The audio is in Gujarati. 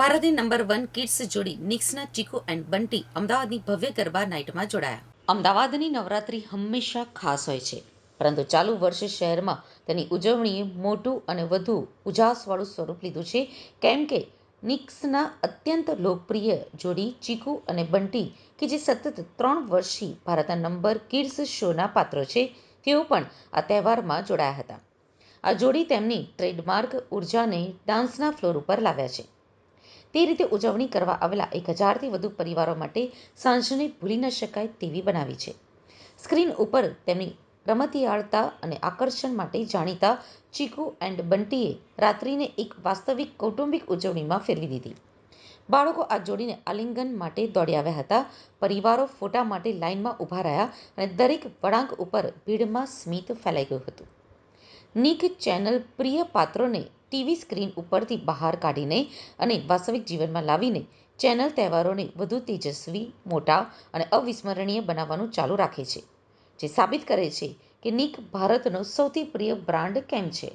ભારતની નંબર વન કિડ્સ જોડી નિક્સના ચીકુ એન્ડ બંટી અમદાવાદની ભવ્ય ગરબા નાઇટમાં જોડાયા. અમદાવાદની નવરાત્રી હંમેશા ખાસ હોય છે, પરંતુ ચાલુ વર્ષે શહેરમાં તેની ઉજવણીએ મોટું અને વધુ ઉજાસવાળું સ્વરૂપ લીધું છે, કેમ કે નિક્સના અત્યંત લોકપ્રિય જોડી ચીકુ અને બંટી કે જે સતત ત્રણ વર્ષથી ભારતના નંબર કિડ્સ શોના પાત્રો છે, તેઓ પણ આ તહેવારમાં જોડાયા હતા. આ જોડી તેમની ટ્રેડમાર્ક ઉર્જાને ડાન્સના ફ્લોર ઉપર લાવ્યા છે. તે રીતે ઉજવણી કરવા આવેલા એક હજારથી વધુ પરિવારો માટે સાંજને ભૂલી ન શકાય તેવી બનાવી છે. સ્ક્રીન ઉપર તેમની રમતિયાળતા અને આકર્ષણ માટે જાણીતા ચીકુ એન્ડ બંટીએ રાત્રિને એક વાસ્તવિક કૌટુંબિક ઉજવણીમાં ફેરવી દીધી. બાળકો આ જોડીને આલિંગન માટે દોડી આવ્યા હતા. પરિવારો ફોટા માટે લાઇનમાં ઊભા રહ્યા અને દરેક વળાંક ઉપર ભીડમાં સ્મિત ફેલાઈ ગયું હતું. નિક ચેનલ પ્રિય પાત્રોને ટીવી સ્ક્રીન ઉપરથી બહાર કાઢીને અને વાસ્તવિક જીવનમાં લાવીને ચેનલ તહેવારોને વધુ તેજસ્વી, મોટા અને અવિસ્મરણીય બનાવવાનું ચાલુ રાખે છે, જે સાબિત કરે છે કે નિક ભારતનો સૌથી પ્રિય બ્રાન્ડ કેમ છે?